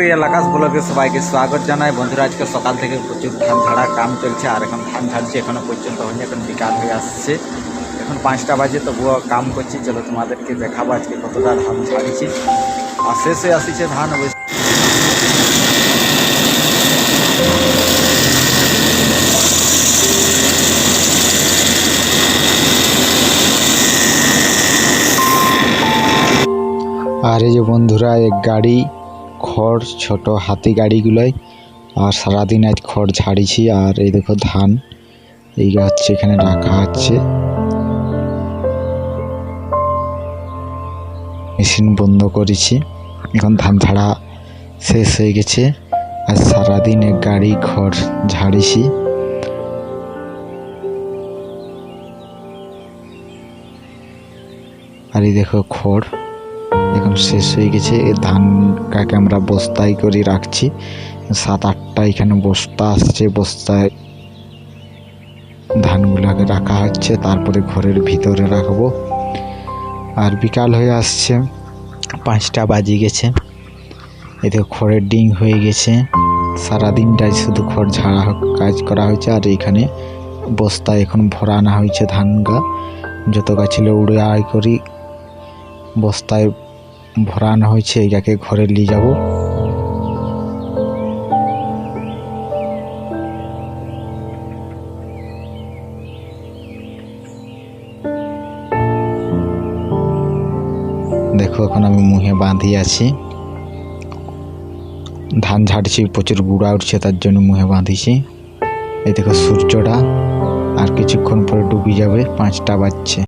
ওই এলাকাস ব্লগে সবাইকে স্বাগত জানাই। বন্ধুরা, আজকে সকাল থেকে প্রচুর ধান ঝাড়ার কাম চলছে আর এখন ধান ঝাড়ছে, এখনও পর্যন্ত হয়নি, এখন বিকাল হয়ে আসছে। এখন পাঁচটা বাজে, তবুও কাম করছি। চলো তোমাদেরকে দেখাবো আজকে কতটা ধান ঝাড়িছি। আর শেষ আসছে ধান আর এই যে বন্ধুরা, এক গাড়ি খড়, ছোট হাতি গাড়িগুলোই আর সারাদিন আজ খড় ঝাড়িছি, আর এই দেখো ধান। এই হচ্ছে এখানে রাখা হচ্ছে মেশিন বন্ধ করেছি। এখন ধান ঝাড়া শেষ হয়ে গেছে। আর সারাদিন এক গাড়ি খড় ঝাড়িছি। আর এই দেখো খড়। এখন শেষ হয়ে গেছে। এই ধানটাকে আমরা বস্তায় করে রাখছি। সাত, আটটা এখানে বস্তা আসছে। বস্তায় ধানগুলোকে রাখা হচ্ছে। তারপরে ঘরের ভিতরে রাখব। আর বিকাল হয়ে আসছে। পাঁচটা বাজে গেছে। এতে খড়ের ডিং হয়ে গেছে। সারাদিনটাই শুধু খড় ঝাড়া কাজ করা হয়েছে। আর এখানে বস্তায় এখন ভরানো হয়েছে ধান গা। যত গা ছিল উড়ে আয় করি। বস্তায় ভরানো হয়েছে, এটাকে ঘরে নিয়ে যাব। দেখো, এখন আমি মুহে বাঁধি আছি। ধান ঝাড়ছি, প্রচুর গুঁড়া উঠছে, তার জন্য মুহে বাঁধিছি। এই দেখো সূর্যটা, আর কিছুক্ষণ পরে ডুবে যাবে, পাঁচটা বাজছে।